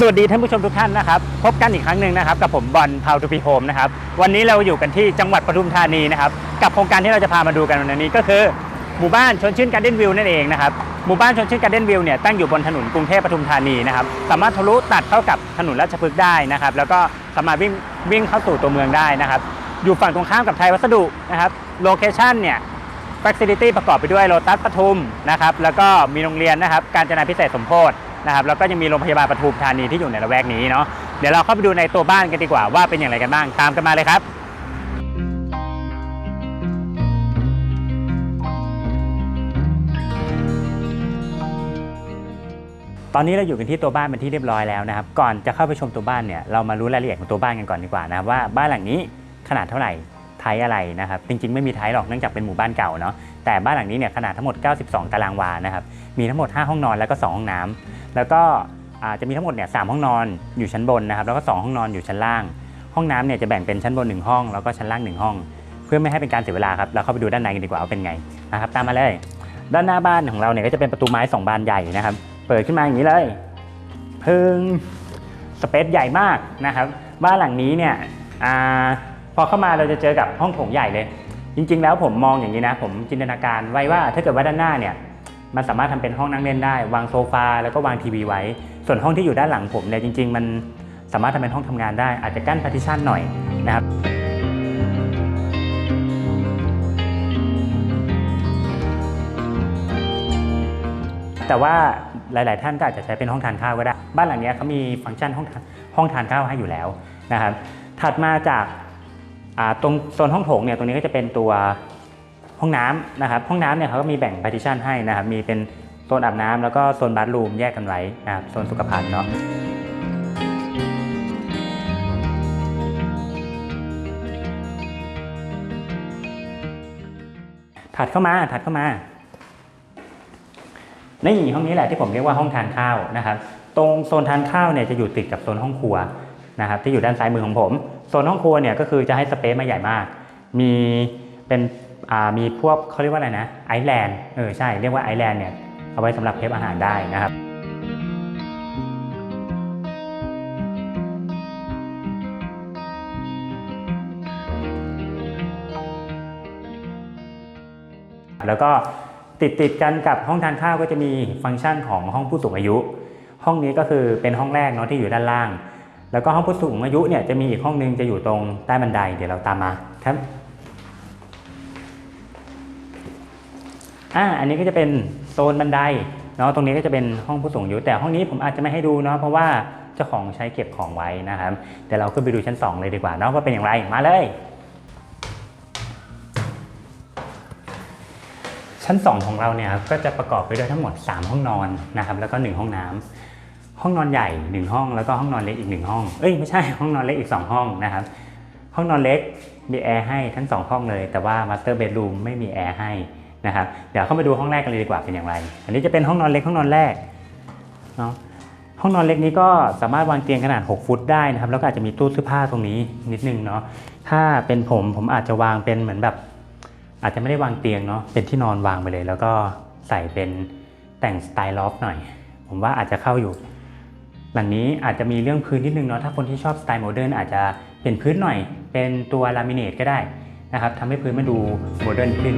สวัสดีท่านผู้ชมทุกท่านนะครับ พบกันอีกครั้งหนึ่งนะครับ กับผมบอลพาวทูพีโฮมนะครับ วันนี้เราอยู่กันที่จังหวัดปทุมธานีนะครับ กับโครงการที่เราจะพามาดูกันวันนี้ก็คือ หมู่บ้านชนชื่นการ์เด้นวิวนั่นเองนะครับ หมู่บ้านชนชื่นการ์เด้นวิวเนี่ยตั้งอยู่บนถนนกรุงเทพปทุมธานีนะครับ สามารถทะลุตัดเข้ากับถนนราชพฤกษ์ได้นะครับ แล้วก็สามารถวิ่งวิ่งเข้าสู่ตัวเมืองได้นะครับ อยู่ฝั่งตรงข้ามกับไทยวัสดุนะครับ โลเคชั่นเนี่ย Facility ประกอบไปด้วยโลตัสปทุมนะครับ แล้วก็มีโรงเรียนนะครับ การจนาพิเศษสมโพธิ นะครับแล้วก็ยังมีโรงพยาบาลปทุมธานีที่อยู่ในละแวกนี้เนาะเดี๋ยวเราเข้าไปดูในตัวบ้านกันดีกว่าว่าเป็นอย่างไรกันบ้างตามกันมาเลยครับตอนนี้เราอยู่กันที่ตัวบ้านเป็นที่เรียบร้อยแล้วนะครับ ก่อนจะเข้าไปชมตัวบ้านเนี่ยเรามารู้รายละเอียดของตัวบ้านกันก่อนดีกว่านะครับว่าบ้านหลังนี้ขนาดเท่าไหร่ ไทยอะไรนะครับจริงๆ ไม่มีไทยหรอกเนื่องจากเป็นหมู่บ้านเก่าเนาะแต่บ้านหลังนี้เนี่ยขนาดทั้งหมด 92 ตารางวานะครับมีทั้งหมด 5 ห้องนอนแล้วก็ 2 ห้องน้ำแล้วก็จะมีทั้งหมดเนี่ยสห้องนอนอยู่ชั้นบนนะครับแล้วก็ 2 ห้องนอนอยู่ชั้นล่าง ห้องน้ำเนี่ยจะแบ่งเป็นชั้นบน 1 ห้อง แล้วก็ชั้นล่าง 1 ห้อง เพื่อไม่ให้เป็นการเสียเวลาครับเราเข้าไปดูด้านในกันดีกว่าว่าเป็นไงนะครับตามมาเลย ด้านหน้าบ้านของเราเนี่ยก็จะเป็นประตูไม้ 2 บานใหญ่นะครับเปิดขึ้นมาอย่างนี้เลยพึ่งสเปซใหญ่มากนะครับบ้านหลังนี้เนี่ย พอเข้ามาเราจะเจอกับห้องโถงใหญ่เลย จริง ๆ แล้วผมมองอย่างนี้นะ ผมจินตนาการไว้ว่าถ้าเกิดว่าด้านหน้าเนี่ยมันสามารถทำเป็นห้องนั่งเล่นได้ วางโซฟาแล้วก็วางทีวีไว้ ส่วนห้องที่อยู่ด้านหลังผมเนี่ยจริง ๆ มันสามารถทำเป็นห้องทำงานได้ อาจจะกั้นพาร์ติชันหน่อยนะครับแต่ว่าหลาย ๆ ท่านก็อาจจะใช้เป็นห้องทานข้าวก็ได้ บ้านหลังนี้เขามีฟังก์ชันห้องทานห้องทานข้าวให้อยู่แล้วนะครับ ถัดมาจาก ตรงโซนห้องโถงเนี่ยตรงนี้ก็จะเป็นตัวห้องน้ำนะครับห้องน้ำเนี่ยเขาก็มีแบ่ง partition ให้นะครับมีเป็นโซนอาบน้ำแล้วก็โซนบาร์รูมแยกกันไว้นะครับโซนสุขภัณฑ์เนาะถัดเข้ามาถัดเข้ามานี่ห้องนี้แหละที่ผมเรียกว่าห้องทานข้าวนะครับ ตรงโซนทานข้าวเนี่ยจะอยู่ติดกับโซนห้องครัวนะครับ ที่อยู่ด้านซ้ายมือของผม โซนห้องครัวเนี่ยก็คือจะให้สเปซมาใหญ่มาก มีเป็นมีพวกเขาเรียกว่าอะไรนะไอแลนด์เออใช่เรียกว่าไอแลนด์เนี่ยเอาไว้สำหรับเทปอาหารได้นะครับแล้วก็ติดติดกันกับห้องทานข้าวก็จะมีฟังก์ชันของห้องผู้สูงอายุ ห้องนี้ก็คือเป็นห้องแรกเนาะที่อยู่ด้านล่าง แล้วก็ห้องผู้สูงอายุเนี่ยจะมีอีกห้องนึงจะอยู่ตรงใต้บันไดเดี๋ยวเราตามมาครับอ่าอันนี้ก็จะเป็นโซนบันไดเนาะตรงนี้ก็จะเป็นห้องผู้สูงอายุแต่ห้องนี้ผมอาจจะไม่ให้ดูเนาะเพราะว่าเจ้าของใช้เก็บของไว้นะครับเดี๋ยวเราขึ้นไปดูชั้นสองเลยดีกว่าเนาะว่าเป็นอย่างไรมาเลย ชั้น 2 ของเราเนี่ยก็จะประกอบไปด้วยทั้งหมด 3 ห้องนอนนะครับแล้วก็ 1 ห้องน้ำ ห้องนอนใหญ่ 1 ห้องแล้วก็ห้องนอนเล็กอีก 1 ห้อง เอ้ยไม่ใช่ห้องนอนเล็กอีก 2 ห้องนะครับ ห้องนอนเล็กมีแอร์ให้ทั้ง 2 ห้องเลย แต่ว่ามาสเตอร์เบดรูมไม่มีแอร์ให้นะครับ เดี๋ยวเข้ามาดูห้องแรกกันเลยดีกว่าเป็นอย่างไร อันนี้จะเป็นห้องนอนเล็กห้องนอนแรกเนาะ ห้องนอนเล็กนี้ก็สามารถวางเตียงขนาด 6 ฟุตได้นะครับ แล้วก็อาจจะมีตู้เสื้อผ้าตรงนี้นิดนึงเนาะ ถ้าเป็นผมผมอาจจะวางเป็นเหมือนแบบ อาจจะไม่ได้วางเตียงเนาะ เป็นที่นอนวางไปเลย แล้วก็ใส่เป็นแต่งสไตล์ลอฟหน่อย ผมว่าอาจจะเข้าอยู่ หลังนี้อาจจะมีเรื่องพื้นนิดนึงเนาะถ้าคนที่ชอบสไตล์โมเดิร์นอาจจะเปลี่ยนพื้นหน่อย เป็นตัวลามิเนตก็ได้นะครับทำให้พื้นมันดูโมเดิร์นขึ้น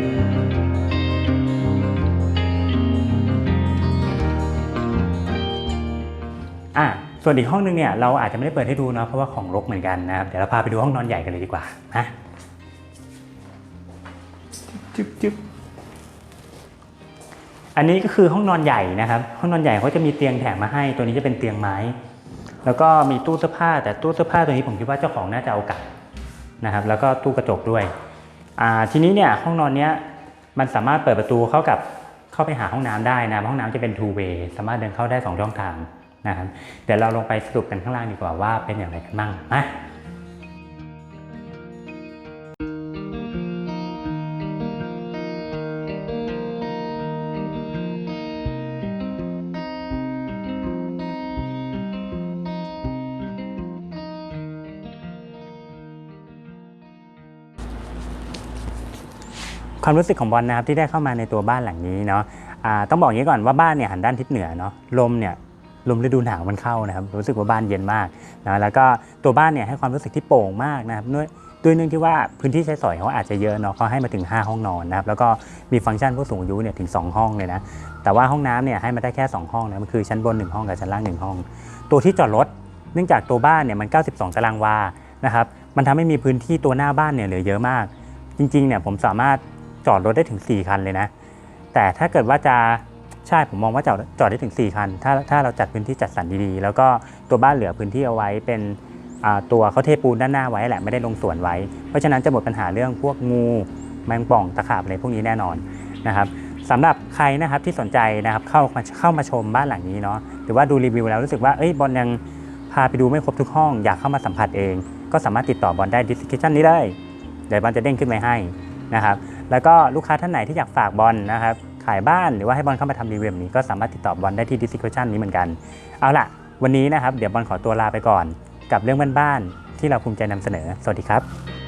อะส่วนอีกห้องนึงเนี่ยเราอาจจะไม่ได้เปิดให้ดูเนาะเพราะว่าของรกเหมือนกันนะครับเดี๋ยวเราพาไปดูห้องนอนใหญ่กันเลยดีกว่านะ จึ๊บจึ๊บ อันนี้ก็คือห้องนอนใหญ่นะครับ ห้องนอนใหญ่เขาจะมีเตียงแถมมาให้ ตัวนี้จะเป็นเตียงไม้ แล้วก็มีตู้เสื้อผ้า แต่ตู้เสื้อผ้าตัวนี้ผมคิดว่าเจ้าของน่าจะเอากลับนะครับ แล้วก็ตู้กระจกด้วย ทีนี้เนี่ยห้องนอนเนี้ยมันสามารถเปิดประตูเข้ากับเข้าไปหาห้องน้ำได้นะ ห้องน้ำจะเป็น two way สามารถเดินเข้าได้สองช่องทางนะครับ เดี๋ยวเราลงไปสรุปกันข้างล่างดีกว่าว่าเป็นอย่างไรกันบ้างมา ความรู้สึกของบอลนะครับที่ได้เข้ามาในตัวบ้านหลังนี้เนาะต้องบอกอย่างนี้ก่อนว่าบ้านเนี่ยหันด้านทิศเหนือเนาะลมเนี่ยลมฤดูหนาวมันเข้านะครับรู้สึกว่าบ้านเย็นมากนะแล้วก็ตัวบ้านเนี่ยให้ความรู้สึกที่โปร่งมากนะครับด้วยด้วยเนื่องที่ว่าพื้นที่ใช้สอยเขาอาจจะเยอะเนาะเขาให้มาถึง 5 ห้องนอนนะครับแล้วก็มีฟังก์ชันผู้สูงอายุเนี่ยถึง 2 ห้องเลยนะแต่ว่าห้องน้ำเนี่ยให้มาได้แค่ 2 ห้องนะมันคือชั้นบน 1 ห้องกับชั้นล่าง 1 ห้อง ตัวที่จอดรถเนื่องจากตัวบ้านเนี่ยมัน 92 ตารางวานะครับมันทำให้มีพื้นที่ตัวหน้าบ้านเนี่ยเหลือเยอะมาก จริงๆเนี่ยผมสามารถ จอดรถได้ถึง 4 คันเลยนะ แต่ถ้าเกิดว่าจะใช่ผมมองว่าจอดจอดได้ถึง 4 คัน ถ้าถ้าเราจัดพื้นที่จัดสรรดีๆ แล้วก็ตัวบ้านเหลือพื้นที่เอาไว้เป็นตัวเขาเทปูนด้านหน้าไว้แหละไม่ได้ลงสวนไว้ เพราะฉะนั้นจะหมดปัญหาเรื่องพวกงูแมงป่องตะขาบอะไรพวกนี้แน่นอนนะครับสำหรับใครนะครับที่สนใจนะครับเข้ามาเข้ามาชมบ้านหลังนี้เนาะหรือว่าดูรีวิวแล้วรู้สึกว่าเอ้ยบอลยังพาไปดูไม่ครบทุกห้อง อยากเข้ามาสัมผัสเอง ก็สามารถติดต่อบอลได้ description นี้เลยเดี๋ยวบอลจะเด้งขึ้นไว้ให้นะครับ แล้วก็ลูกค้าท่านไหนที่อยากฝากบอลนะครับขายบ้านหรือว่าให้บอลเข้ามาทำรีวิวแบบนี้ก็สามารถติดต่อบอลได้ที่ description นี้เหมือนกัน เอาล่ะ วันนี้นะครับเดี๋ยวบอลขอตัวลาไปก่อน กับเรื่องบ้านๆที่เราภูมิใจนำเสนอ สวัสดีครับ